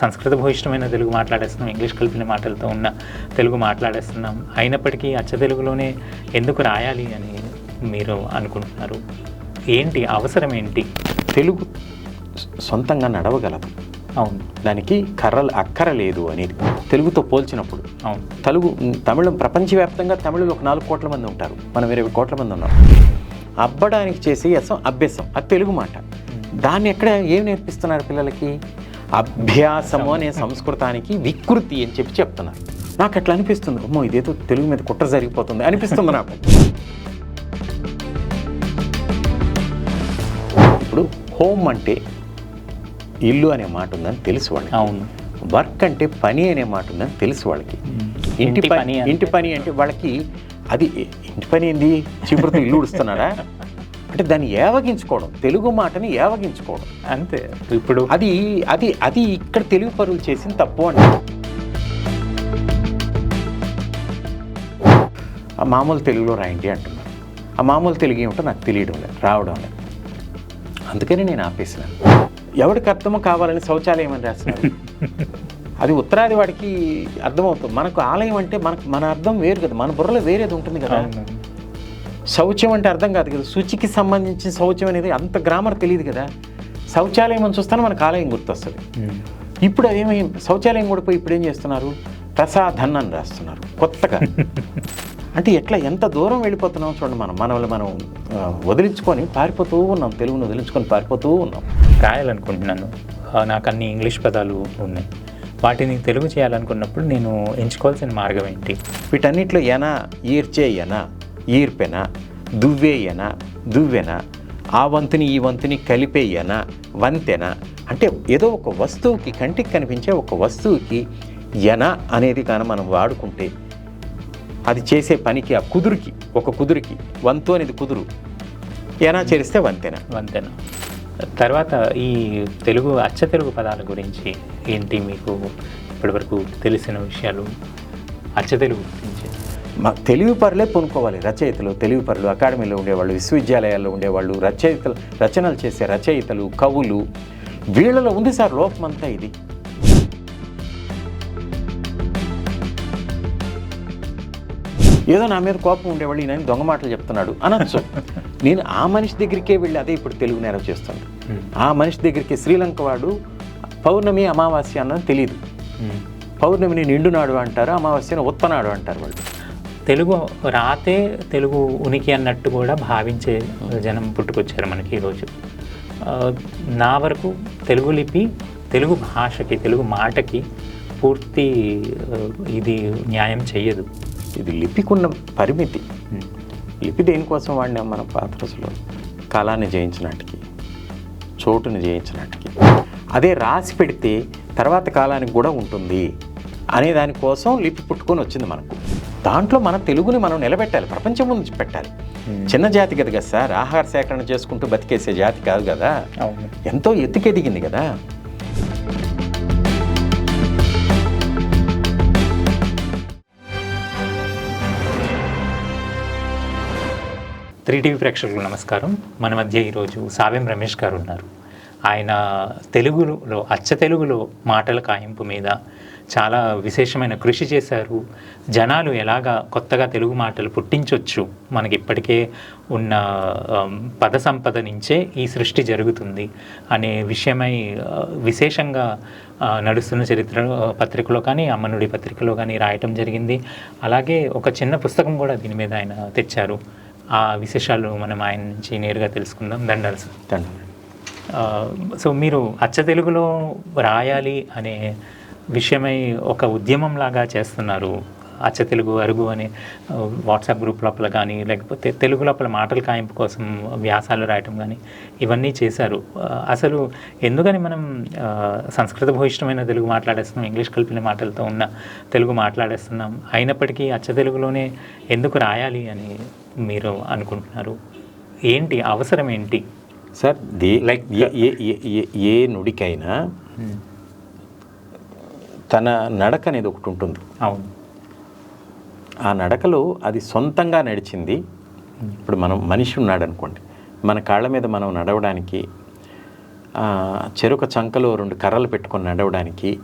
సంస్కృత భూయిష్టమైన తెలుగు మాట్లాడేస్తున్నాం ఇంగ్లీష్ కలిపిన మాటలతో ఉన్న తెలుగు మాట్లాడేస్తున్నాం. అయినప్పటికీ అచ్చ తెలుగులోనే ఎందుకు రాయాలి అని మీరు అనుకుంటున్నారు? ఏంటి అవసరం ఏంటి? తెలుగు సొంతంగా నడవగలదు అవును. దానికి కర్రలు అక్కర లేదు అనేది. తెలుగుతో పోల్చినప్పుడు. అవును. తెలుగు తమిళం ప్రపంచవ్యాప్తంగా తమిళలో ఒక నాలుగు కోట్ల మంది ఉంటారు. మనం ఇరవై కోట్ల మంది ఉన్నాం. అబ్బడానికి చేసే యసం అభ్యసం అది తెలుగు మాట. దాన్ని ఎక్కడ ఏం నేర్పిస్తున్నారు పిల్లలకి? అభ్యాసము అనే సంస్కృతానికి వికృతి అని చెప్పి చెప్తున్నారు. నాకు అట్లా అనిపిస్తుంది. అమ్మో ఇదేదో తెలుగు మీద కుట్ర జరిగిపోతుంది. అనిపిస్తుంది నాకు. ఇప్పుడు హోమ్ అంటే ఇల్లు అనే మాట ఉందని తెలుసు వాళ్ళకి. అవును. వర్క్ అంటే పని అనే మాట ఉందని తెలుసు వాళ్ళకి. ఇంటి పని ఇంటి పని అంటే వాళ్ళకి అది ఇంటి పని ఏంది? చీపురుతో ఇల్లు ఉడుస్తున్నాడా? అంటే దాన్ని ఏవగించుకోవడం తెలుగు మాటని ఏవగించుకోవడం. అంతే. ఇప్పుడు అది అది అది ఇక్కడ తెలుగు పరులు చేసిన తప్పు అంటే ఆ మామూలు తెలుగులో రాయండి అంటున్నారు. ఆ మామూలు తెలుగు ఏమిటో నాకు తెలియడం లేదు రావడం లేదు. అందుకని నేను ఆపేసినాను. ఎవరికి అర్థమో కావాలని శౌచాలయం అని రాస్తున్నారు? అది ఉత్తరాది వాడికి అర్థమవుతుంది. మనకు ఆలయం అంటే మనకు మన అర్థం వేరు కదా మన బుర్రలో వేరేది ఉంటుంది కదా. శౌచం అంటే అర్థం కాదు కదా. శుచికి సంబంధించిన శౌచం అనేది అంత గ్రామర్ తెలియదు కదా. శౌచాలయం అని చూస్తాను మనకు ఆలయం గుర్తొస్తుంది. ఉమ్. ఇప్పుడు అదేమి శౌచాలయం కూడా పోయి ఇప్పుడు ఏం చేస్తున్నారు? ప్రసాధన్ అని రాస్తున్నారు. కొత్తగా. అంటే ఎట్లా ఎంత దూరం వెళ్ళిపోతున్నాం చూడండి మనం. మనల్ని మనం వదిలించుకొని పారిపోతూ ఉన్నాం. తెలుగును వదిలించుకొని పారిపోతూ ఉన్నాం. రాయాలనుకుంటున్నాను. నాకు అన్ని ఇంగ్లీష్ పదాలు ఉన్నాయి. వాటిని తెలుగు చేయాలనుకున్నప్పుడు నేను ఎంచుకోవాల్సిన మార్గం ఏంటి? వీటన్నిటిలో ఎన ఈర్చే ఎన ఈర్పెన దువ్వేయన దువ్వెన ఆ వంతుని ఈ వంతుని కలిపేయన వంతెన. అంటే ఏదో ఒక వస్తువుకి కంటికి కనిపించే ఒక వస్తువుకి ఎన అనేది కానీ మనం వాడుకుంటే అది చేసే పనికి ఆ కుదురుకి ఒక కుదురుకి వంతు అనేది కుదురు. ఎన చేరిస్తే వంతెన. వంతెన. తర్వాత ఈ తెలుగు అచ్చ తెలుగు పదాల గురించి ఏంటి మీకు ఇప్పటివరకు తెలిసిన విషయాలు? అచ్చ తెలుగు తెలుగు పరులే పొనుకోవాలి రచయితలు. తెలుగు పరులు అకాడమీలో ఉండేవాళ్ళు విశ్వవిద్యాలయాల్లో ఉండేవాళ్ళు రచయితలు రచనలు చేసే రచయితలు కవులు. వీళ్ళలో ఉంది సార్ లోపమంతా ఇది. ఏదో నా మీద కోపం ఉండేవాళ్ళు ఈయన దొంగ మాటలు చెప్తున్నాడు. అనొచ్చు. నేను ఆ మనిషి దగ్గరికే వెళ్ళి అదే ఇప్పుడు తెలుగు నేరం చేస్తాను ఉమ్. ఆ మనిషి దగ్గరికి శ్రీలంక వాడు పౌర్ణమి అమావాస్య అన్నది తెలియదు ఉమ్. పౌర్ణమిని నిండునాడు అంటారు అమావాస్యను ఉత్తనాడు అంటారు వాళ్ళు. తెలుగు రాతే తెలుగు ఉనికి అన్నట్టు కూడా భావించే జనం పుట్టుకొచ్చారు మనకి ఈరోజు నా వరకు తెలుగు లిపి తెలుగు భాషకి తెలుగు మాటకి పూర్తి ఇది న్యాయం చెయ్యదు. ఇది లిపికున్న పరిమితి. లిపి దేనికోసం వాడినాం మన పాత రోజుల్లో కాలాన్ని జయించినట్టుకి చోటుని జయించినట్టుకి అదే రాసి పెడితే తర్వాత కాలానికి కూడా ఉంటుంది. అనే దానికోసం లిపి పుట్టుకొని వచ్చింది మనకు. దాంట్లో మన తెలుగుని మనం నిలబెట్టాలి ప్రపంచం ముందు పెట్టాలి. చిన్న జాతి కదా కదా సార్ ఆహార సేకరణ చేసుకుంటూ బతికేసే జాతి కాదు కదా. అవును. ఎంతో ఎత్తుకెదిగింది కదా. త్రీ టీవీ ప్రేక్షకులకు నమస్కారం. మన మధ్య ఈరోజు సావెం రమేష్ గారు ఉన్నారు. ఆయన తెలుగులో అచ్చ తెలుగులో మాటల కాయింపు మీద చాలా విశేషమైన కృషి చేశారు. జనాలు ఎలాగా కొత్తగా తెలుగు మాటలు పుట్టించవచ్చు మనకి ఇప్పటికే ఉన్న పద సంపద నుంచే ఈ సృష్టి జరుగుతుంది అనే విషయమై విశేషంగా నడుస్తున్న చరిత్ర పత్రికలో కానీ అమ్మనుడి పత్రికలో కానీ రాయటం జరిగింది. అలాగే ఒక చిన్న పుస్తకం కూడా దీని మీద ఆయన తెచ్చారు. ఆ విశేషాలు మనం ఆయన నుంచి నేరుగా తెలుసుకుందాం. దండాలు సార్. ఆ, సో మీరు అచ్చ తెలుగులో రాయాలి అనే విషయమై ఒక ఉద్యమం లాగా చేస్తున్నారు. అచ్చ తెలుగు అరుగు అనే వాట్సాప్ గ్రూప్ లోపల కానీ లేకపోతే తెలుగు లోపల మాటల కాయింపు కోసం వ్యాసాలు రాయటం కానీ ఇవన్నీ చేశారు. అసలు ఎందుకని మనం సంస్కృత భూయిష్టమైన తెలుగు మాట్లాడేస్తున్నాం ఇంగ్లీష్ కలిపిన మాటలతో ఉన్న తెలుగు మాట్లాడేస్తున్నాం అయినప్పటికీ అచ్చ తెలుగులోనే ఎందుకు రాయాలి అని మీరు అనుకుంటున్నారు? ఏంటి అవసరం ఏంటి? సార్ ఏ- ఏ నుడికైనా తన నడక అనేది ఒకటి ఉంటుంది. అవును. ఆ నడకలో అది సొంతంగా నడిచింది. ఇప్పుడు మనం మనిషి ఉన్నాడు అనుకోండి. మన కాళ్ళ మీద మనం నడవడానికి చెరుక చంకలో రెండు కర్రలు పెట్టుకొని నడవడానికి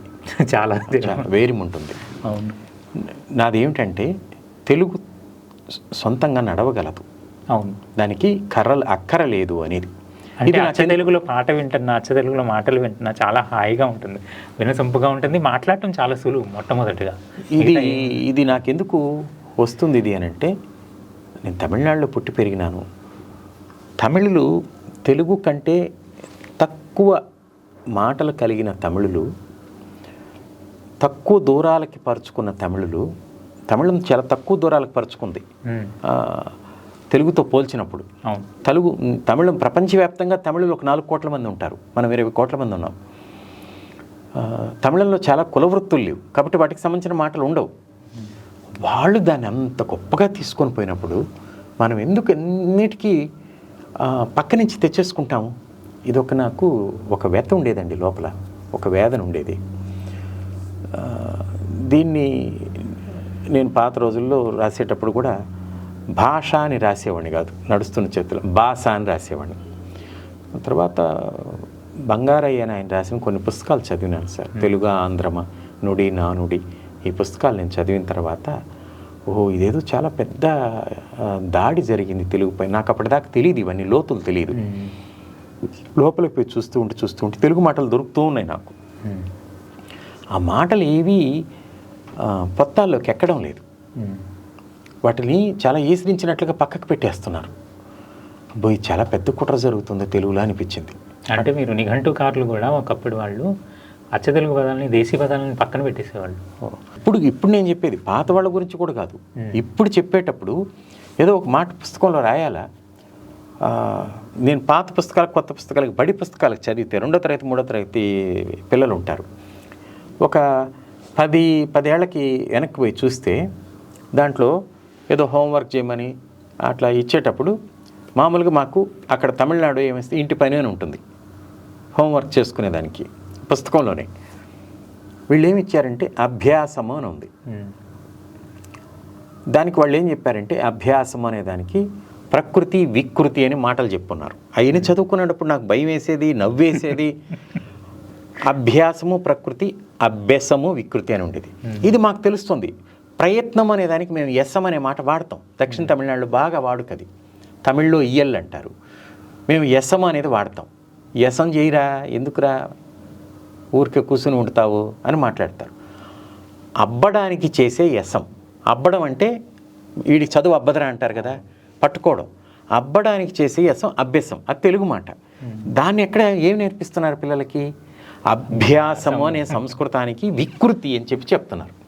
చాలా వేరిం ఉంటుంది. అవును. నాది ఏమిటంటే తెలుగు సొంతంగా నడవగలదు. అవును. దానికి కర్రలు అక్కర లేదు అనేది. అంటే అచ్చ తెలుగులో పాట వింటున్నా అచ్చ తెలుగులో మాటలు వింటున్నా చాలా హాయిగా ఉంటుంది. వినసొంపుగా ఉంటుంది మాట్లాడటం చాలా సులువు మొట్టమొదటిగా. ఇది ఇది నాకెందుకు వస్తుంది ఇది అని అంటే నేను తమిళనాడులో పుట్టి పెరిగినాను. తమిళులు తెలుగు కంటే తక్కువ మాటలు కలిగిన తమిళులు తక్కువ దూరాలకి పరుచుకున్న తమిళులు తమిళం చాలా తక్కువ దూరాలకు పరుచుకుంది. తెలుగుతో పోల్చినప్పుడు తెలుగు తమిళం ప్రపంచవ్యాప్తంగా తమిళులు ఒక నాలుగు కోట్ల మంది ఉంటారు. మనం ఇరవై కోట్ల మంది ఉన్నాం. తమిళంలో చాలా కులవృత్తులు లేవు. కాబట్టి వాటికి సంబంధించిన మాటలు ఉండవు. వాళ్ళు దాన్ని అంత గొప్పగా తీసుకొని పోయినప్పుడు మనం ఎందుకు ఎన్నిటికీ పక్క నుంచి తెచ్చేసుకుంటాము? ఇది ఒక నాకు ఒక వ్యత ఉండేదండి లోపల. ఒక వేదన ఉండేది. దీన్ని నేను పాత రోజుల్లో రాసేటప్పుడు కూడా భాష అని రాసేవాడిని కాదు నడుస్తున్న చేతిలో. భాష అని రాసేవాడిని. తర్వాత బంగారయ్య అని ఆయన రాసిన కొన్ని పుస్తకాలు చదివినాను సార్. తెలుగు ఆంధ్రమ నుడి నానుడి ఈ పుస్తకాలు నేను చదివిన తర్వాత ఓహో ఇదేదో చాలా పెద్ద దాడి జరిగింది తెలుగుపై నాకు అప్పటిదాకా తెలియదు ఇవన్నీ లోతులు తెలియదు లోపలికి పోయి చూస్తూ ఉంటే చూస్తూ ఉంటే తెలుగు మాటలు దొరుకుతూ ఉన్నాయి నాకు. ఆ మాటలు ఏవి పొత్తాల్లోకి ఎక్కడం లేదు. వాటిని చాలా ఈసరించినట్లుగా పక్కకు పెట్టేస్తున్నారు. ఇది చాలా పెద్ద కుట్ర జరుగుతుంది తెలుగులో అనిపించింది. అంటే మీరు నిఘంటుకారులు కూడా ఒకప్పుడు వాళ్ళు అచ్చ తెలుగు పదాలని దేశీ పదాలని పక్కన పెట్టేసేవాళ్ళు. ఇప్పుడు ఇప్పుడు నేను చెప్పేది పాత వాళ్ళ గురించి కూడా కాదు. ఇప్పుడు చెప్పేటప్పుడు ఏదో ఒక మాట పుస్తకంలో రాయాలా? నేను పాత పుస్తకాలకు కొత్త పుస్తకాలకు బడి పుస్తకాలకు చదివితే రెండో తరగతి మూడో తరగతి పిల్లలు ఉంటారు. ఒక పది పదేళ్ళకి వెనక్కి పోయి చూస్తే దాంట్లో ఏదో హోంవర్క్ చేయమని అట్లా ఇచ్చేటప్పుడు మామూలుగా మాకు అక్కడ తమిళనాడు ఏమిస్తే ఇంటి పని అని ఉంటుంది. హోంవర్క్ చేసుకునేదానికి పుస్తకంలోనే. వీళ్ళు ఏమి ఇచ్చారంటే అభ్యాసము అని ఉంది. దానికి వాళ్ళు ఏం చెప్పారంటే అభ్యాసం అనే దానికి ప్రకృతి వికృతి అని మాటలు చెప్పున్నారు. అయిన చదువుకునేటప్పుడు నాకు భయం వేసేది నవ్వేసేది. అభ్యాసము ప్రకృతి అభ్యాసము వికృతి అని ఉండేది. ఇది మాకు తెలుస్తుంది. ప్రయత్నం అనే దానికి మేము ఎస్సం అనే మాట వాడతాం. దక్షిణ తమిళనాడులో బాగా వాడుకది. తమిళ్ళో ఇయ్యల్ అంటారు. మేము ఎస్సం అనేది వాడతాం. ఎసం చేయరా? ఎందుకురా? ఊరికే కూర్చుని ఉంటావు అని మాట్లాడతారు. అబ్బడానికి చేసే యసం అబ్బడం అంటే వీడి చదువు అబ్బదరా అంటారు కదా? పట్టుకోవడం. అబ్బడానికి చేసే యసం అభ్యసం. అది తెలుగు మాట. దాన్ని ఎక్కడ ఏం నేర్పిస్తున్నారు పిల్లలకి? అభ్యాసము అనే సంస్కృతానికి వికృతి అని చెప్పి చెప్తున్నారు.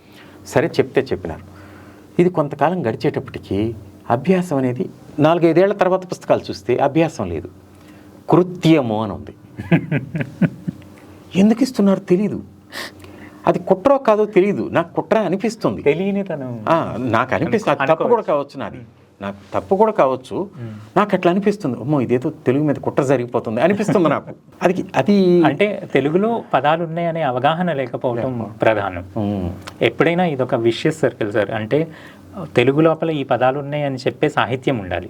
సరే చెప్తే చెప్పినారు. ఇది కొంతకాలం గడిచేటప్పటికి అభ్యాసం అనేది నాలుగైదేళ్ళ తర్వాత పుస్తకాలు చూస్తే అభ్యాసం లేదు. కృత్యము అని ఉంది. ఎందుకు ఇస్తున్నారు తెలీదు. అది కుట్రో కాదో తెలియదు నాకు కుట్ర అనిపిస్తుంది. తెలియని తను నాకు అనిపిస్తుంది. తప్పు కూడా కావచ్చు నాది. నాకు తప్పు కూడా కావచ్చు. నాకు అట్లా అనిపిస్తుంది? అమ్మో ఇదేదో తెలుగు మీద కుట్ర జరిగిపోతుంది అనిపిస్తుంది నాకు. అది అది అంటే తెలుగులో పదాలు ఉన్నాయనే అవగాహన లేకపోవడం ప్రధానం. ఎప్పుడైనా ఇది ఒక విషయస్ సర్కిల్ సార్ అంటే తెలుగు లోపల ఈ పదాలు ఉన్నాయని చెప్పే సాహిత్యం ఉండాలి.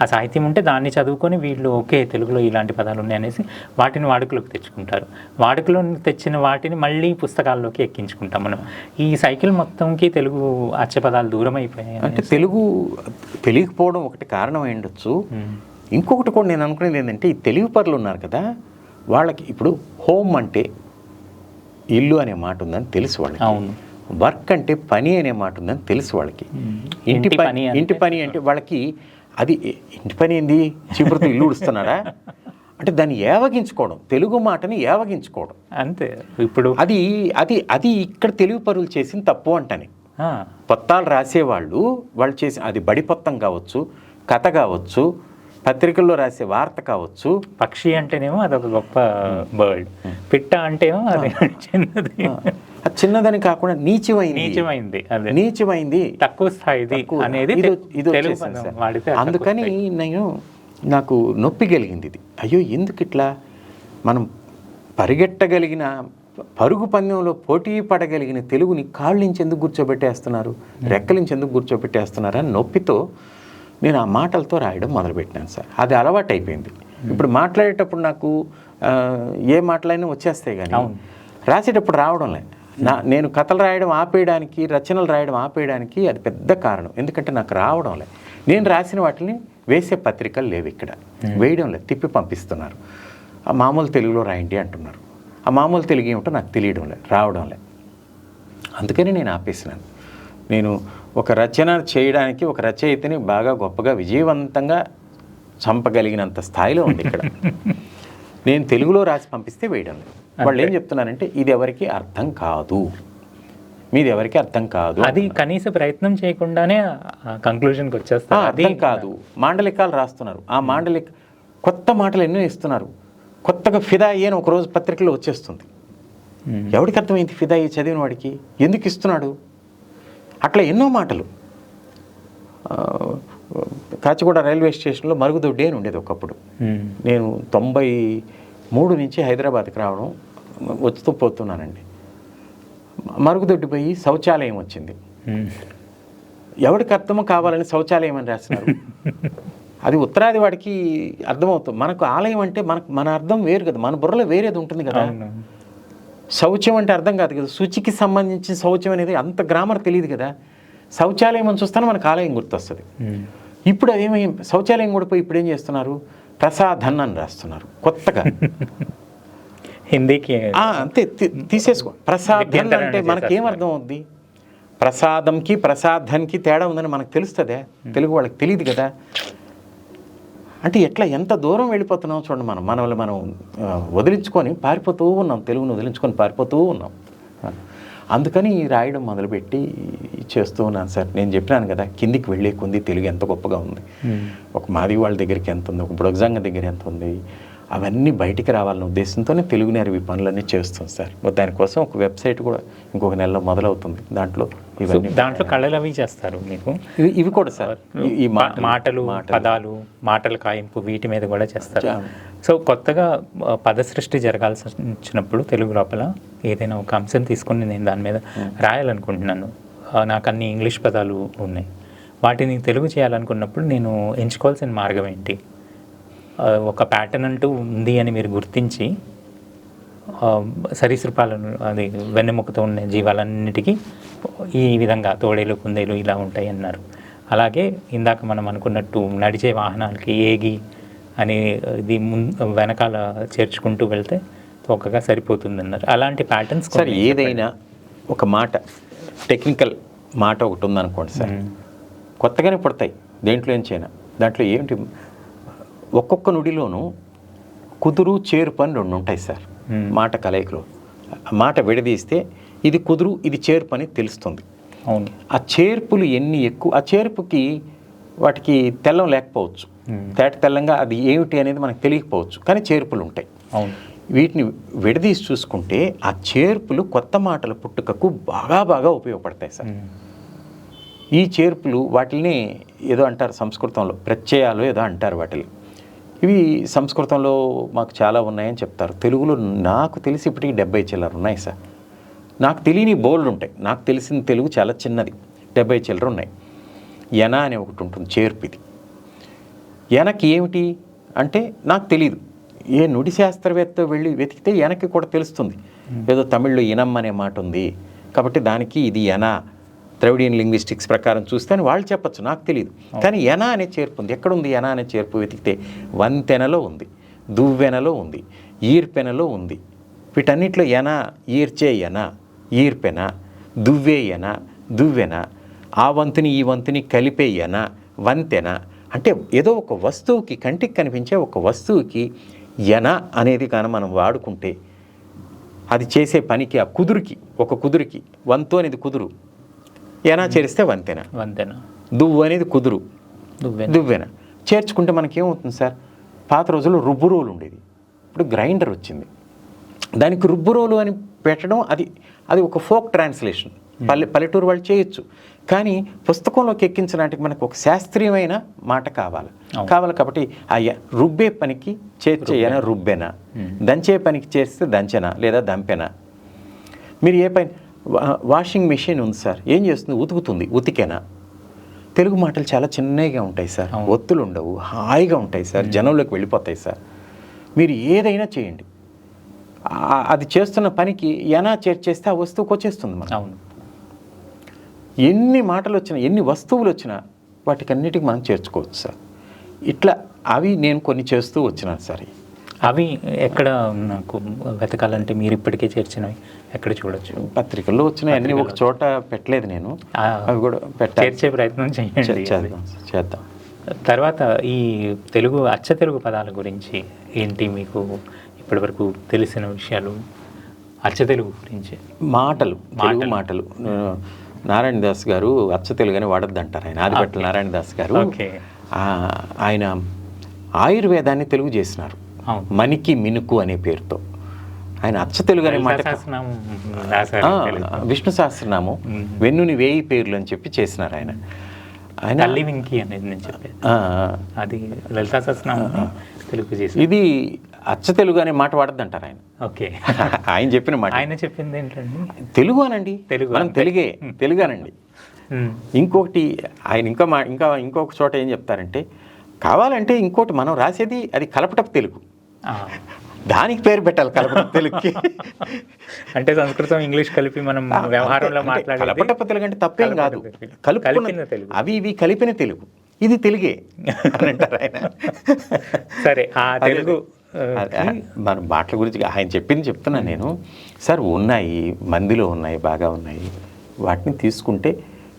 ఆ సాహిత్యం ఉంటే దాన్ని చదువుకొని వీళ్ళు ఓకే తెలుగులో ఇలాంటి పదాలు ఉన్నాయనేసి వాటిని వాడుకలోకి తెచ్చుకుంటారు. వాడుకలో తెచ్చిన వాటిని మళ్ళీ పుస్తకాల్లోకి ఎక్కించుకుంటాం మనం. ఈ సైకిల్ మొత్తంకి తెలుగు అచ్చ పదాలు దూరం అయిపోయాయి అంటే తెలుగు తెలియకపోవడం ఒకటి కారణం అయి ఉండొచ్చు. ఇంకొకటి కూడా నేను అనుకునేది ఏంటంటే ఈ తెలుగు పరులు ఉన్నారు కదా వాళ్ళకి ఇప్పుడు హోమ్ అంటే ఇల్లు అనే మాట ఉందని తెలుసు వాళ్ళకి. అవును. వర్క్ అంటే పని అనే మాట ఉందని తెలుసు వాళ్ళకి. ఇంటి పని ఇంటి పని అంటే వాళ్ళకి అది ఇంటి పని ఏంది? చీపురుతో ఇల్లు ఉడుస్తున్నాడా? అంటే దాన్ని ఏవగించుకోవడం తెలుగు మాటని ఏవగించుకోవడం. అంతే. ఇప్పుడు అది అది అది ఇక్కడ తెలుగు పరులు చేసిన తప్పు అంటని. పొత్తాలు రాసేవాళ్ళు వాళ్ళు చేసి అది బడి పొత్తం కావచ్చు కథ కావచ్చు పత్రికల్లో రాసే వార్త కావచ్చు. పక్షి అంటేనేమో అదొక గొప్ప బర్డ్. పిట్ట అంటేమో అది చిన్నది. అది చిన్నదని కాకుండా నీచమైంది. నీచమైంది నీచమైంది. తక్కువ స్థాయిది. అనేది ఇది- అందుకని. నేను నాకు నొప్పి కలిగింది ఇది. అయ్యో ఎందుకు ఇట్లా మనం పరిగెట్టగలిగిన పరుగు పందెంలో పోటీ పడగలిగిన తెలుగుని కాళ్ళ నుంచి ఎందుకు కూర్చోబెట్టేస్తున్నారు రెక్కల నుంచి ఎందుకు కూర్చోబెట్టేస్తున్నారు అని నొప్పితో నేను ఆ మాటలతో రాయడం మొదలుపెట్టినాను సార్. అది అలవాటు అయిపోయింది ఇప్పుడు మాట్లాడేటప్పుడు నాకు ఏ మాటలైనా వచ్చేస్తాయి కానీ. రాసేటప్పుడు రావడంలే నా నేను కథలు రాయడం ఆపేయడానికి రచనలు రాయడం ఆపేయడానికి అది పెద్ద కారణం. ఎందుకంటే నాకు రావడంలే నేను రాసిన వాటిని వేసే పత్రికలు లేవు ఇక్కడ. వేయడం లేదు. తిప్పి పంపిస్తున్నారు. ఆ మామూలు తెలుగులో రాయండి అంటున్నారు. ఆ మామూలు తెలుగు ఏమిటో నాకు తెలియడం లేదు. రావడం లేదు. అందుకని నేను ఆపేసినాను. నేను ఒక రచన చేయడానికి ఒక రచయితని బాగా గొప్పగా విజయవంతంగా చంపగలిగినంత స్థాయిలో ఉంది ఇక్కడ. నేను తెలుగులో రాసి పంపిస్తే వేయడం లేదు. వాళ్ళు ఏం చెప్తున్నారంటే ఇది ఎవరికి అర్థం కాదు. మీది ఎవరికి అర్థం కాదు అది కనీస ప్రయత్నం చేయకుండానే కంక్లూజన్కి ఆ, వచ్చేస్తారు. అది అర్థం కాదు. మాండలికాలు రాస్తున్నారు. ఆ మాండలిక కొత్త మాటలు ఎన్నో ఇస్తున్నారు. కొత్తగా ఫిదాయి అని ఒక రోజు పత్రికలో వచ్చేస్తుంది. మ్మ్. ఎవరికి అర్థమైంది ఫిదాయి చదివిన వాడికి? ఎందుకు ఇస్తున్నాడు? అట్లా ఎన్నో మాటలు. కాచిగూడ రైల్వే స్టేషన్లో మరుగుదొడ్డి అని ఉండేది ఒకప్పుడు. నేను తొంభై మూడు నుంచి హైదరాబాద్కి రావడం వచ్చుతూ పోతున్నానండి మరుగుదొడ్డి పోయి శౌచాలయం వచ్చింది. మ్మ్. ఎవరికి అర్థమో కావాలని శౌచాలయం అని రాస్తున్నారు. అది ఉత్తరాది వాడికి అర్థమవుతుంది. మనకు ఆలయం అంటే మనకు మన అర్థం వేరు కదా. మన బుర్రలో వేరేది ఉంటుంది కదా. శౌచం అంటే అర్థం కాదు కదా. శుచికి సంబంధించిన శౌచం అనేది అంత గ్రామర్ తెలియదు కదా. శౌచాలయం అని చూస్తానే మనకు ఆలయం గుర్తొస్తుంది. ఇప్పుడు అదేమై శౌచాలయం కూడా పోయి ఇప్పుడు ఏం చేస్తున్నారు? ప్రసాదన్ అని రాస్తున్నారు. కొత్తగా. హిందీకి అంతే తీసేసుకో. ప్రసాదన్ అంటే మనకేం అర్థం అవుద్ది? ప్రసాదంకి ప్రసాదానికి తేడా ఉందని మనకు తెలుస్తుందే. తెలుగు వాళ్ళకి తెలియదు కదా. అంటే ఎట్లా ఎంత దూరం వెళ్ళిపోతున్నాం చూడండి మనం. మనం ఆ, వదిలించుకొని పారిపోతూ ఉన్నాం. తెలుగును వదిలించుకొని పారిపోతూ ఉన్నాం. అందుకని రాయడం మొదలుపెట్టి చేస్తూ ఉన్నాను సార్ నేను చెప్పినాను కదా కిందికి వెళ్ళే కొంది తెలుగు ఎంత గొప్పగా ఉంది. ఒక మాది వాళ్ళ దగ్గరికి ఎంత ఉంది ఒక బుడగజంగ దగ్గర ఎంత ఉంది అవన్నీ బయటికి రావాలన్న ఉద్దేశంతోనే తెలుగు నేరవి పనులన్నీ చేస్తాం సార్. దానికోసం ఒక వెబ్సైట్ కూడా ఇంకొక నెలలో మొదలవుతుంది. దాంట్లో ఇవన్నీ దాంట్లో కళలు అవి చేస్తారు మీకు? ఇవి- ఇవి కూడా సార్. ఈ- మాటలు పదాలు మాటల కాయింపు వీటి మీద కూడా చేస్తారు. సో కొత్తగా పద సృష్టి జరగాల్సి వచ్చినప్పుడు తెలుగు లోపల ఏదైనా ఒక అంశం తీసుకొని నేను దాని మీద రాయాలనుకుంటున్నాను. నాకు అన్ని ఇంగ్లీష్ పదాలు ఉన్నాయి. వాటిని తెలుగు చేయాలనుకున్నప్పుడు నేను ఎంచుకోవాల్సిన మార్గం ఏంటి? ఒక ప్యాటర్న్ అంటూ ఉంది అని మీరు గుర్తించి సరీసృపాలను అది వెన్నెముకతో ఉన్న జీవాలన్నిటికీ ఈ విధంగా తోడేలు కుందేలు ఇలా ఉంటాయి అన్నారు. అలాగే ఇందాక మనం అనుకున్నట్టు నడిచే వాహనాలకి ఏగి అని ఇది వెనకాల చేర్చుకుంటూ వెళ్తే తోకగా సరిపోతుంది అన్నారు అలాంటి ప్యాటర్న్స్ సార్ ఏదైనా ఒక మాట టెక్నికల్ మాట ఒకటి ఉందనుకోండి సార్. కొత్తగానే పుడతాయి దేంట్లో ఏం చేయనా. దాంట్లో ఏమిటి ఒక్కొక్క నుడిలోనూ కుదురు చేరు పని రెండు ఉంటాయి సార్. మాట కలయికలో. మాట విడదీస్తే ఇది కుదురు ఇది చేరు పని తెలుస్తుంది. అవును. ఆ చేర్పులు ఎన్ని ఎక్కువ ఆ చేర్పుకి వాటికి తెల్లం లేకపోవచ్చు. తేట తెల్లంగా అది ఏమిటి అనేది మనకు తెలియకపోవచ్చు కానీ చేర్పులు ఉంటాయి. అవును. వీటిని విడదీసి చూసుకుంటే ఆ చేర్పులు కొత్త మాటల పుట్టుకకు బాగా బాగా ఉపయోగపడతాయి సార్. ఈ చేర్పులు వాటిని ఏదో అంటారు సంస్కృతంలో ప్రత్యయాలు ఏదో అంటారు వాటిని ఇవి సంస్కృతంలో మాకు చాలా ఉన్నాయని చెప్తారు. తెలుగులో నాకు తెలిసి ఇప్పటికి డెబ్బై చిల్లర ఉన్నాయి సార్. నాకు తెలియని బోల్డ్ ఉంటాయి. నాకు తెలిసిన తెలుగు చాలా చిన్నది. డెబ్బై చిల్లర ఉన్నాయి. ఎన అనే ఒకటి ఉంటుంది చేర్పు ఇది ఎనకి ఏమిటి అంటే నాకు తెలియదు ఏ నుడి శాస్త్రవేత్త వెళ్ళి వెతికితే ఎనకి కూడా తెలుస్తుంది. ఏదో తమిళ్ళో ఇనం అనే మాట ఉంది. కాబట్టి దానికి ఇది ఎన ద్రవిడియన్ లింగ్విస్టిక్స్ ప్రకారం చూస్తే అని వాళ్ళు చెప్పచ్చు నాకు తెలియదు కానీ ఎన అనే చేర్పు ఉంది. ఎక్కడుంది ఎన అనే చేర్పు వెతికితే? వంతెనలో ఉంది దువ్వెనలో ఉంది ఈర్పెనలో ఉంది. వీటన్నిటిలో ఎన ఈర్చే ఎన ఈర్పెన దువ్వే ఎన దువ్వెన ఆ వంతుని ఈ వంతుని కలిపే ఎన వంతెన అంటే ఏదో ఒక వస్తువుకి కంటికి కనిపించే ఒక వస్తువుకి ఎన అనేది కానీ మనం వాడుకుంటే అది చేసే పనికి ఆ కుదురుకి ఒక కుదురుకి వంతు అనేది కుదురు. ఎన చేరిస్తే వంతెన. వంతెన. దువ్వు అనేది కుదురు. దువ్వెన. దువ్వెన. చేర్చుకుంటే మనకేమవుతుంది సార్? పాత రోజుల్లో రుబ్బు రోలు ఉండేది. ఇప్పుడు గ్రైండర్ వచ్చింది. దానికి రుబ్బు రోలు అని పెట్టడం అది అది ఒక ఫోక్ ట్రాన్స్లేషన్. పల్లె పల్లెటూరు వాళ్ళు చేయొచ్చు. కానీ పుస్తకంలోకి ఎక్కించడానికి మనకు ఒక శాస్త్రీయమైన మాట కావాలి. కావాలి కాబట్టి ఆ రుబ్బే పనికి చేర్చేయన రుబ్బెన. దంచే పనికి చేస్తే దంచెన లేదా దంపెన. మీరు ఏ పని వాషింగ్ మెషిన్ ఉంది సార్. ఏం చేస్తుంది? ఉతుకుతుంది. ఉతికెనా? తెలుగు మాటలు చాలా చిన్నగా ఉంటాయి సార్. ఒత్తులు ఉండవు హాయిగా ఉంటాయి సార్. జనంలోకి వెళ్ళిపోతాయి సార్. మీరు ఏదైనా చేయండి. అది చేస్తున్న పనికి ఎనా చేర్చేస్తే ఆ వస్తువుకి వచ్చేస్తుంది మనం అవును. ఎన్ని మాటలు వచ్చినా ఎన్ని వస్తువులు వచ్చినా వాటికన్నిటికి మనం చేర్చుకోవచ్చు సార్. ఇట్లా అవి నేను కొన్ని చేస్తూ వచ్చినాను సార్. అవి ఎక్కడ నాకు వెతకాలంటే మీరు ఇప్పటికే చేర్చినవి ఎక్కడ చూడొచ్చు? పత్రికల్లో వచ్చినాయి అన్ని ఒక చోట పెట్టలేదు నేను. అవి కూడా చేర్చే ప్రయత్నం చేయండి. చేద్దాం తర్వాత ఈ తెలుగు అచ్చ తెలుగు పదాల గురించి ఏంటి మీకు ఇప్పటివరకు తెలిసిన విషయాలు? అచ్చ తెలుగు గురించి. మాటలు తెలుగు మాటలు. నారాయణ దాస్ గారు అచ్చ తెలుగుని వాడద్దు అంటారు ఆయన ఆదిపట్ల నారాయణ దాస్ గారు. ఆయన ఆయుర్వేదాన్ని తెలుగు చేసినారు. అవును. మనికి మినుకు అనే పేరుతో. ఆయన అచ్చ తెలుగు అనే మాట. విష్ణు సహస్రనామం. వెన్నుని వేయి పేర్లు అని చెప్పి చేసినారు ఆయన. ఆయన తల్లి వెంకి అనేది నేను చెప్పేది. ఆ, అది లలితా సహస్రనామం తెలుగు చేసి ఇది అచ్చ తెలుగు అనే మాట వాడద్దు అంటారు ఆయన. ఓకే. ఆయన చెప్పిన మాట. ఆయన చెప్పింది ఏంటండి? తెలుగు అనండి. తెలుగు మనం. తెలుగే. తెలుగు అనండి. ఇంకొకటి ఆయన ఇంకా మా ఇంకా ఇంకొక చోట ఏం చెప్తారంటే కావాలంటే ఇంకోటి మనం రాసేది అది కలపటపు తెలుగు. దానికి పేరు పెట్టాలి కలపటపు తెలుగుకి. అంటే సంస్కృతం ఇంగ్లీష్ కలిపి మనం వ్యవహారంలో అంటే మాట్లాడేది కలపటపు తెలుగు అంటే తప్పేం కాదు. కలుపుకున్న కలిపిన తెలుగు. అవి ఇవి కలిపిన తెలుగు. ఇది తెలుగే అని అంటారు ఆయన. సరే ఆ తెలుగు మన మాటల గురించి ఆయన చెప్పింది చెప్తున్నా నేను. సార్ ఉన్నాయి మందిలో ఉన్నాయి బాగా ఉన్నాయి. వాటిని తీసుకుంటే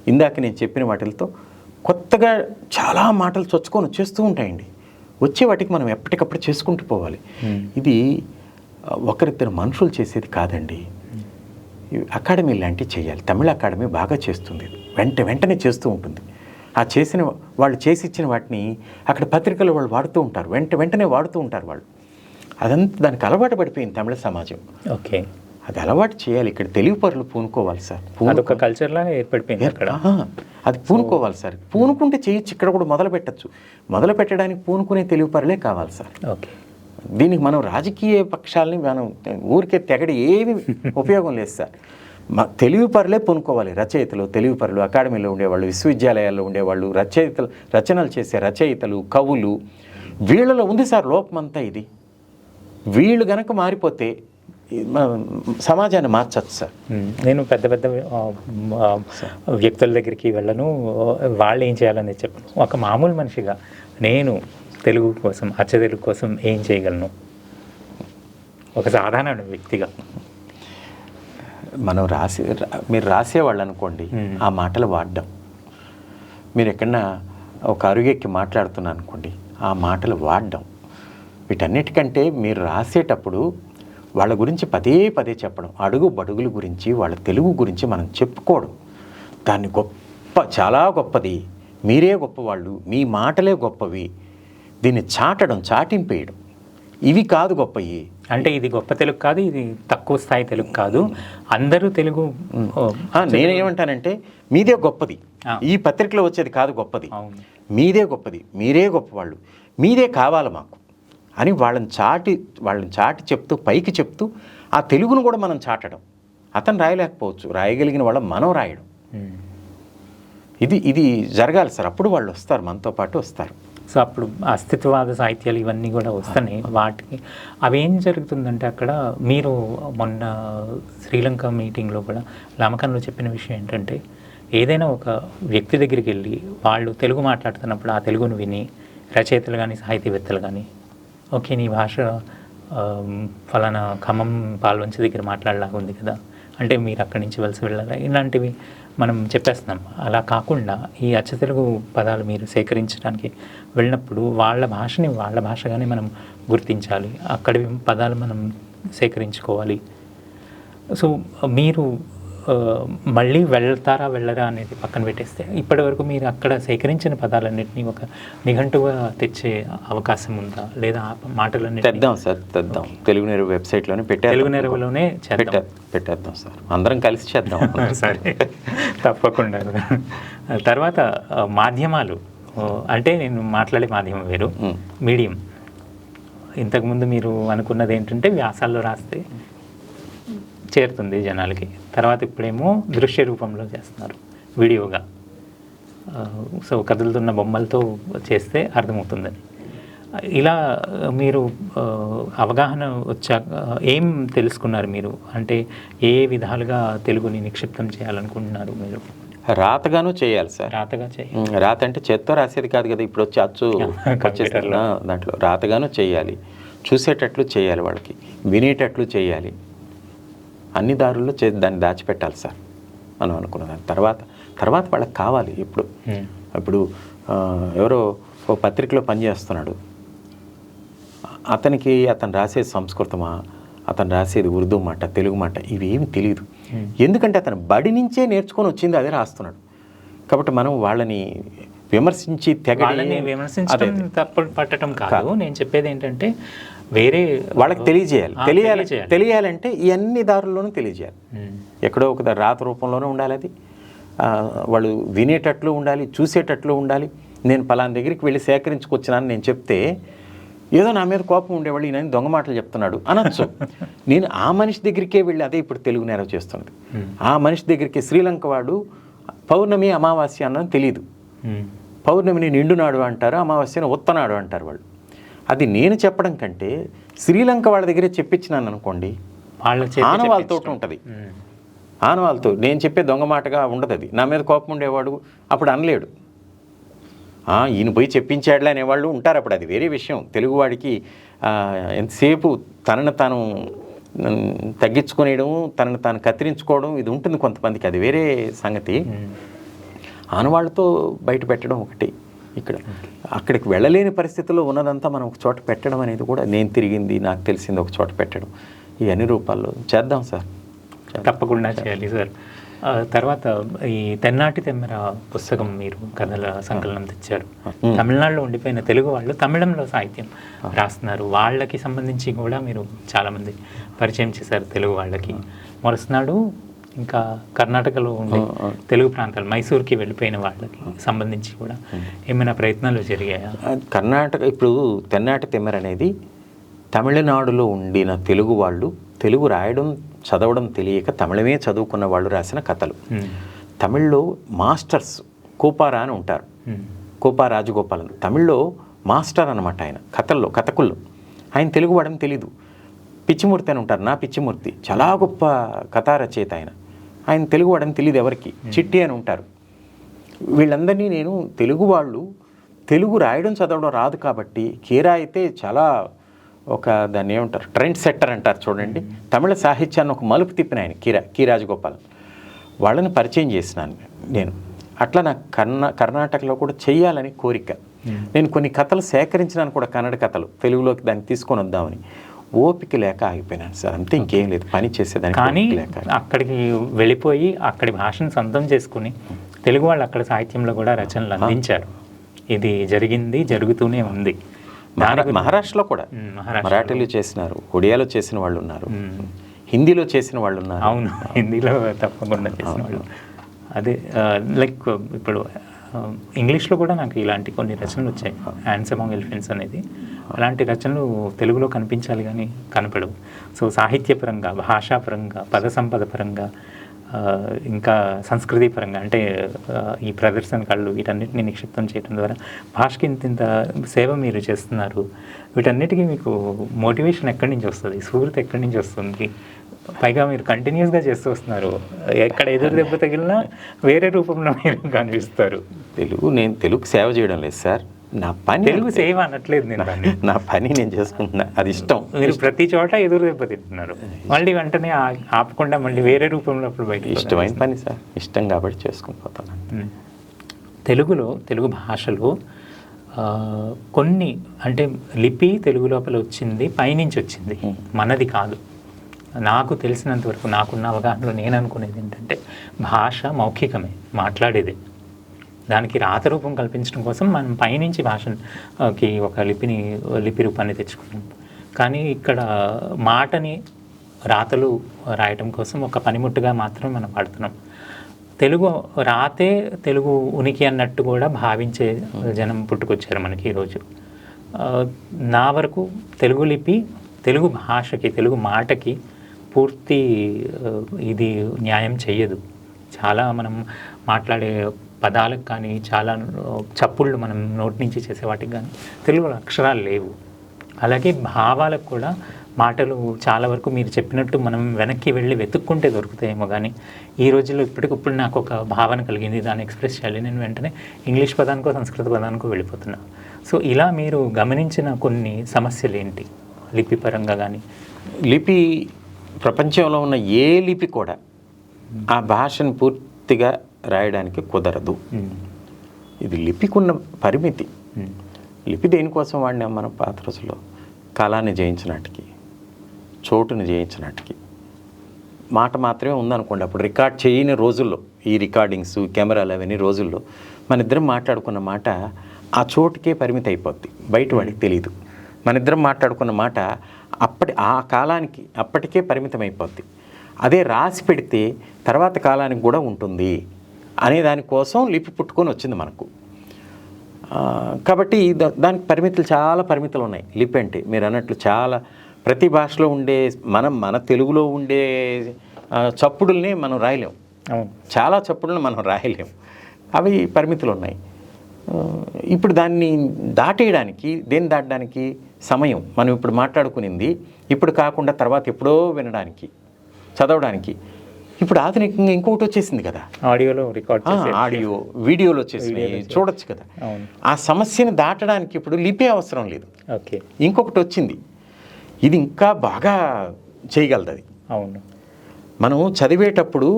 ఇందాక నేను చెప్పిన వాటిలతో కొత్తగా చాలా మాటలు చొచ్చుకొని వచ్చేస్తూ ఉంటాయండి. వచ్చే వాటికి మనం ఎప్పటికప్పుడు చేసుకుంటూ పోవాలి. ఇది ఒకరిద్దరు మనుషులు చేసేది కాదండి. అకాడమీ లాంటివి చేయాలి. తమిళ అకాడమీ బాగా చేస్తుంది. వెంట వెంటనే చేస్తూ ఉంటుంది. ఆ చేసిన వాళ్ళు చేసి ఇచ్చిన వాటిని అక్కడ పత్రికలు వాళ్ళు వాడుతూ ఉంటారు. వెంట వెంటనే వాడుతూ ఉంటారు వాళ్ళు. అదంతా దానికి అలవాటు పడిపోయింది తమిళ సమాజం. ఓకే. అది అలవాటు చేయాలి. ఇక్కడ తెలుగు పరులు పూనుకోవాలి సార్. కల్చర్ లాగా ఏర్పడిపోయింది అక్కడ. అది పూనుకోవాలి సార్. పూనుకుంటే చేయొచ్చు. ఇక్కడ కూడా మొదలు పెట్టచ్చు. మొదలు పెట్టడానికి పూనుకునే తెలుగు పరులే కావాలి సార్. ఓకే. దీనికి మనం రాజకీయ పక్షాలని మనం ఊరికే తెగడి ఏమి ఉపయోగం లేదు సార్. మా తెలుగు పరులే పొనుకోవాలి. రచయితలు తెలుగు పరులు అకాడమీలో ఉండేవాళ్ళు విశ్వవిద్యాలయాల్లో ఉండేవాళ్ళు రచయితలు రచనలు చేసే రచయితలు కవులు. వీళ్ళలో ఉంది సార్ లోపమంతా ఇది. వీళ్ళు గనక మారిపోతే సమాజాన్ని మార్చచ్చు సార్. నేను పెద్ద పెద్ద వ్యక్తుల దగ్గరికి వెళ్ళను. వాళ్ళు ఏం చేయాలని చెప్పను. ఒక మామూలు మనిషిగా నేను తెలుగు కోసం అచ్చ తెలుగు కోసం ఏం చేయగలను? ఒక సాధారణ వ్యక్తిగా. మనం రాసే మీరు రాసేవాళ్ళు అనుకోండి. ఆ మాటలు వాడడం. మీరు ఎక్కడన్నా ఒక అరుగెక్కి మాట్లాడుతున్నారు అనుకోండి ఆ మాటలు వాడడం. వీటన్నిటికంటే మీరు రాసేటప్పుడు వాళ్ళ గురించి పదే పదే చెప్పడం అడుగు బడుగుల గురించి వాళ్ళ తెలుగు గురించి మనం చెప్పుకోవడం. దాన్ని గొప్ప చాలా గొప్పది. మీరే గొప్పవాళ్ళు మీ మాటలే గొప్పవి. దీన్ని చాటడం చాటింపేయడం. ఇవి కాదు గొప్పవి అంటే ఇది గొప్ప తెలుగు కాదు ఇది తక్కువ స్థాయి తెలుగు కాదు. అందరూ తెలుగు నేనేమంటానంటే మీదే గొప్పది. ఈ పత్రికలో వచ్చేది కాదు గొప్పది. మీదే గొప్పది. మీరే గొప్పవాళ్ళు. మీదే కావాలి మాకు. అని వాళ్ళని చాటి వాళ్ళని చాటి చెప్తూ పైకి చెప్తూ ఆ తెలుగును కూడా మనం చాటడం. అతను రాయలేకపోవచ్చు. రాయగలిగిన వాళ్ళం మనం రాయడం. ఇది ఇది జరగాలి సార్. అప్పుడు వాళ్ళు వస్తారు. మనతో పాటు వస్తారు. సో అప్పుడు అస్తిత్వవాద సాహిత్యాలు ఇవన్నీ కూడా వస్తున్నాయి. వాటికి అవి ఏం జరుగుతుందంటే అక్కడ మీరు మొన్న శ్రీలంక మీటింగ్లో కూడా లామకంలో చెప్పిన విషయం ఏంటంటే ఏదైనా ఒక వ్యక్తి దగ్గరికి వెళ్ళి వాళ్ళు తెలుగు మాట్లాడుతున్నప్పుడు ఆ తెలుగును విని రచయితలు కానీ సాహితీవేత్తలు కానీ ఓకే నీ భాష ఫలానా ఖమ్మం పాల్వంచి దగ్గర మాట్లాడలాగా ఉంది కదా. అంటే మీరు అక్కడి నుంచి వలస వెళ్ళాలి ఇలాంటివి మనం చెప్పేస్తున్నాం. అలా కాకుండా ఈ అచ్చ తెలుగు పదాలు మీరు సేకరించడానికి వెళ్ళినప్పుడు వాళ్ళ భాషని వాళ్ళ భాషగానే మనం గుర్తించాలి. అక్కడి పదాలు మనం సేకరించుకోవాలి. సో మీరు మళ్ళీ వెళ్తారా వెళ్ళరా అనేది పక్కన పెట్టేస్తే ఇప్పటివరకు మీరు అక్కడ సేకరించిన పదాలన్నింటినీ ఒక నిఘంటుగా తెచ్చే అవకాశం ఉందా? లేదా ఆ మాటలన్నింటినీ తెద్దాం సార్ తెద్దాం. తెలుగు నేరు వెబ్సైట్లోనే పెట్టే తెలుగు నెరవులోనే చేద్దాం. పెట్టేద్దాం సార్. అందరం కలిసి చేద్దాం సరే. తప్పకుండా. తర్వాత మాధ్యమాలు. అంటే నేను మాట్లాడే మాధ్యమం వేరు. మీడియం. ఇంతకుముందు మీరు అనుకున్నది ఏంటంటే వ్యాసాల్లో రాస్తే చేరుతుంది జనాలకి. తర్వాత ఇప్పుడేమో దృశ్య రూపంలో చేస్తున్నారు వీడియోగా. సో కదులుతున్న బొమ్మలతో చేస్తే అర్థమవుతుందని. ఇలా మీరు అవగాహన వచ్చాక ఏం తెలుసుకున్నారు మీరు? అంటే ఏ విధాలుగా తెలుగుని నిక్షిప్తం చేయాలనుకుంటున్నారు మీరు? రాతగాను చేయాలి సార్. రాతగా చేయ ఉమ్, రాత అంటే చేత్తో రాసేది కాదు కదా ఇప్పుడు వచ్చి అచ్చు దాంట్లో రాతగాను చేయాలి. చూసేటట్లు చేయాలి వాళ్ళకి వినేటట్లు చేయాలి. అన్ని దారుల్లో చే దాన్ని దాచిపెట్టాలి సార్. మనం అనుకున్నాను తర్వాత తర్వాత వాళ్ళకి కావాలి ఇప్పుడు. ఇప్పుడు ఎవరో ఓ పత్రికలో పనిచేస్తున్నాడు అతనికి అతను రాసేది సంస్కృతమా? అతను రాసేది ఉర్దూ మాట తెలుగు మాట ఇవేమి తెలియదు. ఎందుకంటే అతను బడి నుంచే నేర్చుకొని వచ్చింది అదే రాస్తున్నాడు. కాబట్టి మనం వాళ్ళని విమర్శించి తెగ వాళ్ళని విమర్శించడం తప్పు పట్టడం కాదు. నేను చెప్పేది ఏంటంటే వేరే వాళ్ళకి తెలియజేయాలి. తెలియాలి. తెలియాలంటే ఈ అన్ని దారుల్లోనూ తెలియజేయాలి. ఎక్కడో ఒక రాత రూపంలోనే ఉండాలి అది. వాళ్ళు వినేటట్లు ఉండాలి చూసేటట్లు ఉండాలి. నేను పలానా దగ్గరికి వెళ్ళి సేకరించుకొచ్చినాను నేను చెప్తే ఏదో నా మీద కోపం ఉండేవాళ్ళు ఈయన దొంగ మాటలు చెప్తున్నాడు. అనొచ్చు. నేను ఆ మనిషి దగ్గరికే వెళ్ళి అదే ఇప్పుడు తెలుగు నేరం చేస్తున్నది. Hmm. ఆ మనిషి దగ్గరికి శ్రీలంక వాడు పౌర్ణమి అమావాస్య అన్నది తెలియదు. పౌర్ణమిని నిండునాడు అంటారు అమావాస్యను ఉత్తనాడు అంటారు వాళ్ళు. అది నేను చెప్పడం కంటే శ్రీలంక వాళ్ళ దగ్గరే చెప్పించినాను అనుకోండి ఆనవాళ్ళతో. ఉంటుంది. ఆనవాళ్ళతో నేను చెప్పే దొంగ మాటగా ఉండదు అది. నా మీద కోపం ఉండేవాడు అప్పుడు అనలేడు. ఈయన పోయి చెప్పించాడులే అనేవాళ్ళు ఉంటారు అప్పుడు. అది వేరే విషయం. తెలుగువాడికి ఎంతసేపు తనను తాను తగ్గించుకునేయడం తనను తాను కత్తిరించుకోవడం ఇది ఉంటుంది కొంతమందికి. అది వేరే సంగతి. ఆనవాళ్ళతో బయట పెట్టడం ఒకటి. ఇక్కడ. అక్కడికి వెళ్ళలేని పరిస్థితుల్లో ఉన్నదంతా మనం ఒక చోట పెట్టడం అనేది కూడా నేను తిరిగింది నాకు తెలిసింది ఒక చోట పెట్టడం. ఈ అన్ని రూపాల్లో చేద్దాం సార్. తప్పకుండా చేయాలి సార్. తర్వాత ఈ తెన్నాటి తెమ్మెర పుస్తకం మీరు కథల సంకలనం తెచ్చారు. తమిళనాడులో ఉండిపోయిన తెలుగు వాళ్ళు తమిళంలో సాహిత్యం రాస్తున్నారు. వాళ్ళకి సంబంధించి కూడా మీరు చాలామంది పరిచయం చేశారు తెలుగు వాళ్ళకి. మొరసనాడు ఇంకా కర్ణాటకలో ఉండే తెలుగు ప్రాంతాలు మైసూర్కి వెళ్ళిపోయిన వాళ్ళకి సంబంధించి కూడా ఏమైనా ప్రయత్నాలు జరిగాయా? కర్ణాటక ఇప్పుడు తెన్నాటి తెమ్మర అనేది తమిళనాడులో ఉండిన తెలుగు వాళ్ళు తెలుగు రాయడం చదవడం తెలియక తమిళమే చదువుకున్న వాళ్ళు రాసిన కథలు. తమిళ్ళో మాస్టర్స్ కోపారా అని ఉంటారు. కోపా రాజగోపాలన్. తమిళ్ళో మాస్టర్ అనమాట ఆయన కథల్లో కథకుల్లో. ఆయన తెలుగు వాడని తెలీదు. పిచ్చిమూర్తి అని ఉంటారు నా పిచ్చిమూర్తి. చాలా గొప్ప కథా రచయిత ఆయన. ఆయన తెలుగు వాడని తెలియదు ఎవరికి. చిట్టి అని ఉంటారు. వీళ్ళందరినీ నేను తెలుగు వాళ్ళు తెలుగు రాయడం చదవడం రాదు కాబట్టి కీరా అయితే చాలా ఒక దాన్ని ఏమంటారు ట్రెండ్ సెట్టర్ అంటారు చూడండి. తమిళ సాహిత్యాన్ని ఒక మలుపు తిప్పిన ఆయన కీరా కీ రాజగోపాలన్ వాళ్ళని పరిచయం చేసినాను నేను. అట్లా నాకు కర్ణా కర్ణాటకలో కూడా చెయ్యాలని కోరిక. నేను కొన్ని కథలు సేకరించినాను కూడా కన్నడ కథలు. తెలుగులోకి దాన్ని తీసుకొని వద్దామని. ఓపిక లేక ఆగిపోయినాను సార్. అంతే ఇంకేం లేదు. పని చేసేదానికి కానీ అక్కడికి వెళ్ళిపోయి అక్కడి భాషను సొంతం చేసుకుని తెలుగు వాళ్ళు అక్కడ సాహిత్యంలో కూడా రచనలు అందించారు. ఇది జరిగింది జరుగుతూనే ఉంది. మహారా- మహారాష్ట్రలో కూడా మరాఠీలో చేసినారు ఒడియాలో చేసిన వాళ్ళు ఉన్నారు. హిందీలో చేసిన వాళ్ళు ఉన్నారు. అవును హిందీలో తప్పకుండా చేసిన వాళ్ళు. అదే లైక్ ఇప్పుడు ఇంగ్లీష్లో కూడా నాకు ఇలాంటి కొన్ని రచనలు వచ్చాయి. హ్యాండ్స్ అమాంగ్ ఎలిఫెంట్స్ అనేది. అలాంటి రచనలు తెలుగులో కనిపించాలి కానీ కనపడవు. సో సాహిత్యపరంగా భాషాపరంగా పద సంపద పరంగా ఇంకా సంస్కృతి పరంగా అంటే ఈ ప్రదర్శన కళ్ళు వీటన్నిటిని నిక్షిప్తం చేయడం ద్వారా భాషకి ఇంత ఇంత సేవ మీరు చేస్తున్నారు. వీటన్నిటికీ మీకు మోటివేషన్ ఎక్కడి నుంచి వస్తుంది? స్ఫూర్తి ఎక్కడి నుంచి వస్తుంది? పైగా మీరు కంటిన్యూస్గా చేస్తూ వస్తున్నారు. ఎక్కడ ఎదురు దెబ్బ తగిలినా వేరే రూపంలో మీరు కనిపిస్తారు. తెలుగు నేను తెలుగు సేవ చేయడం లేదు సార్. నా పని తెలుగు సేవ అనట్లేదు నేను దాన్ని. నా పని నేను చేసుకుంటున్నా అది ఇష్టం. మీరు ప్రతి చోట ఎదురు దెబ్బ తింటున్నారు. మళ్ళీ వెంటనే ఆపకుండా మళ్ళీ వేరే రూపంలో అప్పుడు బయట ఇష్టమైన పని సార్ ఇష్టం కాబట్టి చేసుకుని పోతాను. తెలుగులో తెలుగు భాషలో కొన్ని అంటే లిపి తెలుగు లోపల వచ్చింది పైనుంచి వచ్చింది. మనది కాదు. నాకు తెలిసినంత వరకు నాకున్న అవగాహనలో నేను అనుకునేది ఏంటంటే భాష మౌఖికమే మాట్లాడేదే. దానికి రాత రూపం కల్పించడం కోసం మనం పైనుంచి భాషకి ఒక లిపిని లిపి రూపాన్ని తెచ్చుకున్నాం. కానీ ఇక్కడ మాటని రాతలు రాయటం కోసం ఒక పనిముట్టుగా మాత్రమే మనం వాడుతున్నాం తెలుగు రాతే తెలుగు ఉనికి అన్నట్టు కూడా భావించే జనం పుట్టుకొచ్చారు మనకి ఈరోజు నా వరకు తెలుగు లిపి తెలుగు భాషకి తెలుగు మాటకి పూర్తి ఇది న్యాయం చెయ్యదు. చాలా మనం మాట్లాడే పదాలకు కానీ చాలా చప్పుళ్ళు మనం నోటి నుంచి చేసే వాటికి కానీ తెలుగులో అక్షరాలు లేవు. అలాగే భావాలకు కూడా మాటలు చాలా వరకు మీరు చెప్పినట్టు మనం వెనక్కి వెళ్ళి వెతుక్కుంటే దొరుకుతాయేమో కానీ ఈ రోజుల్లో ఇప్పటికప్పుడు నాకు ఒక భావన కలిగింది. దాన్ని ఎక్స్ప్రెస్ చేయాలి. నేను వెంటనే ఇంగ్లీష్ పదానికో సంస్కృత పదానికో వెళ్ళిపోతున్నా. సో ఇలా మీరు గమనించిన కొన్ని సమస్యలు ఏంటి? లిపి పరంగా కానీ లిపి ప్రపంచంలో ఉన్న ఏ లిపి కూడా ఆ భాషను పూర్తిగా రాయడానికి కుదరదు. ఇది లిపికున్న పరిమితి. లిపి దేనికోసం వాడినాం మనం పాత రోజుల్లో? కాలాన్ని జయించినట్టుకి చోటుని జయించినట్టుకి మాట మాత్రమే ఉందనుకోండి అప్పుడు రికార్డ్ చేయని రోజుల్లో ఈ రికార్డింగ్స్ కెమెరాలు అవన్నీ రోజుల్లో మన ఇద్దరం మాట్లాడుకున్న మాట ఆ చోటుకే పరిమితి అయిపోద్ది. బయట వాడికి తెలియదు మన ఇద్దరం మాట్లాడుకున్న మాట అప్పటి ఆ కాలానికి అప్పటికే పరిమితం అయిపోద్ది అదే రాసి పెడితే తర్వాత కాలానికి కూడా ఉంటుంది. అనే దానికోసం లిపి పుట్టుకొని వచ్చింది మనకు. కాబట్టి దానికి పరిమితులు చాలా పరిమితులు ఉన్నాయి. లిపి అంటే మీరు అన్నట్లు చాలా ప్రతి భాషలో ఉండే మనం మన తెలుగులో ఉండే చప్పుడుల్ని మనం రాయలేం. చాలా చప్పుడులను మనం రాయలేం. అవి పరిమితులు ఉన్నాయి. ఇప్పుడు దాన్ని దాటేయడానికి దేన్ని దాటడానికి సమయం? మనం ఇప్పుడు మాట్లాడుకునింది ఇప్పుడు కాకుండా తర్వాత ఎప్పుడో వినడానికి చదవడానికి. ఇప్పుడు ఆధునికంగా ఇంకొకటి వచ్చేసింది కదా. ఆడియోలో రికార్డ్ ఆడియో వీడియోలు వచ్చేసినాయి చూడొచ్చు కదా. ఆ సమస్యను దాటడానికి ఇప్పుడు లిపి అవసరం లేదు. ఓకే. ఇంకొకటి వచ్చింది. ఇది ఇంకా బాగా చేయగలదు అది అవును. మనం చదివేటప్పుడు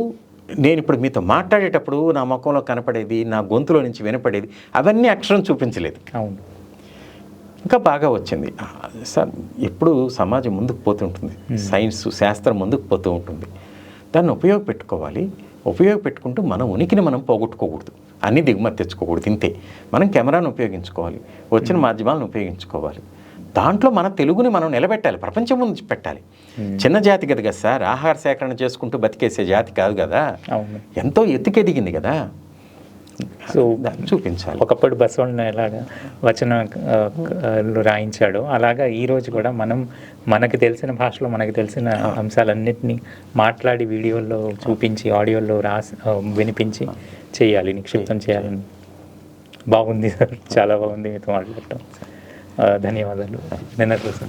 నేను ఇప్పుడు మీతో మాట్లాడేటప్పుడు నా ముఖంలో కనపడేది నా గొంతులో నుంచి వినపడేది అవన్నీ అక్షరం చూపించలేదు. అవును. ఇంకా బాగా వచ్చింది. సార్ ఎప్పుడు సమాజం ముందుకు పోతుంటుంది సైన్స్ శాస్త్రం ముందుకు పోతూ ఉంటుంది. దాన్ని ఉపయోగపెట్టుకోవాలి. ఉపయోగపెట్టుకుంటూ మన ఉనికిని మనం పోగొట్టుకోకూడదు. అన్ని దిగుమతి తెచ్చుకోకూడదు ఇంతే. మనం కెమెరాను ఉపయోగించుకోవాలి. వచ్చిన మాధ్యమాలను ఉపయోగించుకోవాలి. దాంట్లో మన తెలుగుని మనం నిలబెట్టాలి. ప్రపంచం ముందు పెట్టాలి. చిన్న జాతి కదా కదా సార్. ఆహార సేకరణ చేసుకుంటూ బతికేసే జాతి కాదు కదా. ఎంతో ఎత్తుకెదిగింది కదా. సో చూపించాలి. ఒకప్పుడు బసవಣ್ణ ఎలాగా వచన రాయించాడో అలాగా ఈ రోజు కూడా మనం మనకి తెలిసిన భాషలో మనకి తెలిసిన అంశాలన్నింటినీ మాట్లాడి వీడియోల్లో చూపించి ఆడియోలో రాసి వినిపించి చేయాలి నిక్షిప్తం చేయాలని. బాగుంది సార్. చాలా బాగుంది మీతో మాట్లాడటం. ధన్యవాదాలు. నిన్న కోసం